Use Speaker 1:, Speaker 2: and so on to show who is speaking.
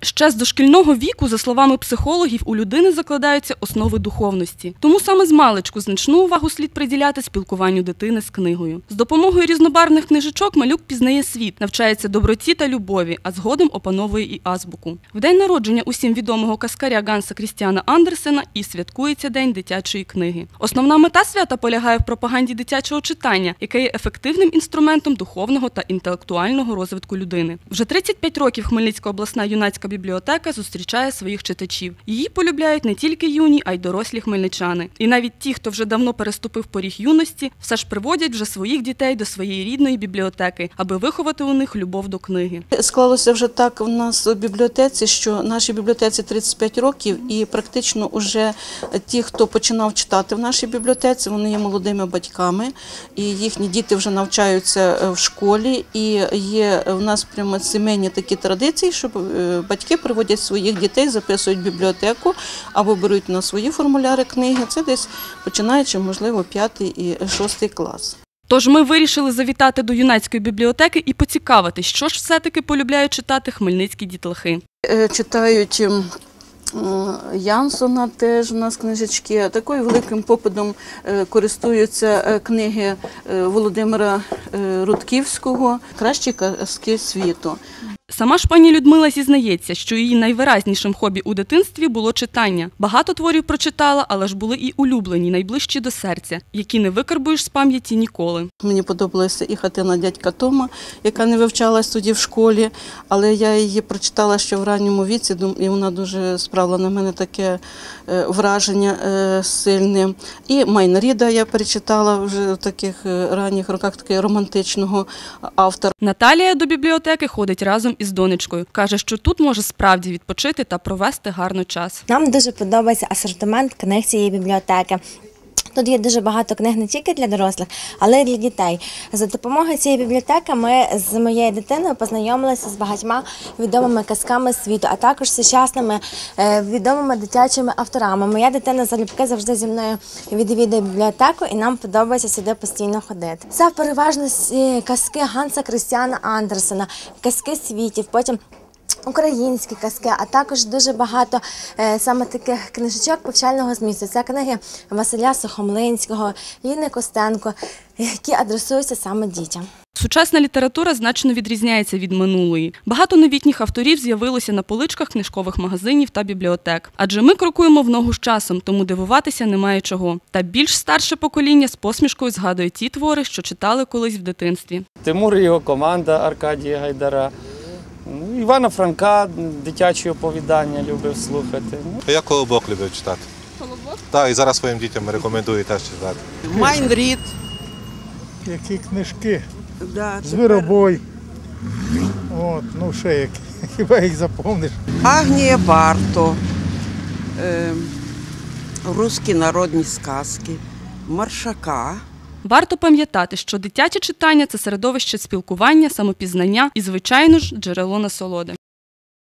Speaker 1: Ще з дошкільного віку, за словами психологів, у людини закладаються основи духовності. Тому саме з маличку значну увагу слід приділяти спілкуванню дитини з книгою. З допомогою різнобарвних книжечок малюк пізнає світ, навчається доброті та любові, а згодом опановує і азбуку. В день народження усім відомого каскаря Ганса Крістіана Андерсена і святкується День дитячої книги. Основна мета свята полягає в пропаганді дитячого читання, яке є ефективним інструментом духовного та інтелектуального розвитку людини. Вже 35 років Хмельницька обласна юнацька бібліотека зустрічає своїх читачів. Її полюбляють не тільки юні, а й дорослі хмельничани. І навіть ті, хто вже давно переступив поріг юності, все ж приводять вже своїх дітей до своєї рідної бібліотеки, аби виховати у них любов до книги.
Speaker 2: Склалося вже так в нас у бібліотеці, що нашій бібліотеці 35 років, і практично вже ті, хто починав читати в нашій бібліотеці, вони є молодими батьками, і їхні діти вже навчаються е, в школі. І є в нас прямо сімейні такі традиції, що е, батьки приводять своїх дітей, записують в бібліотеку або беруть на свої формуляри книги. Це десь починаючи, можливо, п'ятий і шостий клас.
Speaker 1: Тож ми вирішили завітати до юнацької бібліотеки і поцікавити, що ж все-таки полюбляють читати хмельницькі дітлахи.
Speaker 2: Е, читають ем, Янсона теж у нас книжечки. Такою великим попитом е, користуються е, книги Володимира Рудківського Кращі казки світу.
Speaker 1: Сама ж пані Людмила зізнається, що її найвиразнішим хобі у дитинстві було читання. Багато творів прочитала, але ж були і улюблені, найближчі до серця, які не викарбуєш з пам'яті ніколи.
Speaker 2: Мені подобалася і хатина дядька Тома, яка не вивчалась тоді в школі, але я її прочитала ще в ранньому віці, і вона дуже справила на мене таке е, враження е, сильне. І Майна Ріда я перечитала вже в таких е, ранніх роках, такий романтичного автора.
Speaker 1: Наталія до бібліотеки ходить разом із донечкою. Каже, що тут може справді відпочити та провести гарно час.
Speaker 3: Нам дуже подобається асортимент книг цієї бібліотеки. Тут є дуже багато книг не тільки для дорослих, але й для дітей. За допомогою цієї бібліотеки ми з моєю дитиною познайомилися з багатьма відомими казками світу, а також сучасними е, відомими дитячими авторами. Моя дитина залюбки завжди зі мною відвідує бібліотеку, і нам подобається сюди постійно ходити. Це переважно казки Ганса Крістіана Андерсена, казки світів. Потім Українські казки, а також дуже багато е, саме таких книжечок повчального змісту. Це книги Василя Сухомлинського, Ліни Костенко, які адресуються саме дітям.
Speaker 1: Сучасна література значно відрізняється від минулої. Багато новітніх авторів з'явилося на поличках книжкових магазинів та бібліотек. Адже ми крокуємо в ногу з часом, тому дивуватися немає чого. Та більш старше покоління з посмішкою згадує ті твори, що читали колись в дитинстві.
Speaker 4: Тимур і його команда Аркадія Гайдара. Ну, Івана Франка дитячі оповідання любив слухати. Ну,
Speaker 5: Я колобок любив читати. Колобок? Так, і зараз своїм дітям рекомендую теж читати.
Speaker 6: Майнрід.
Speaker 7: які книжки,
Speaker 6: Да, тепер
Speaker 7: звиробой. От, ну ще які. Хіба їх запомниш?
Speaker 6: Агнія Барто. Е, русські народні сказки. Маршака.
Speaker 1: Варто пам'ятати, що дитяче читання це середовище спілкування, самопізнання і, звичайно ж, джерело насолоди.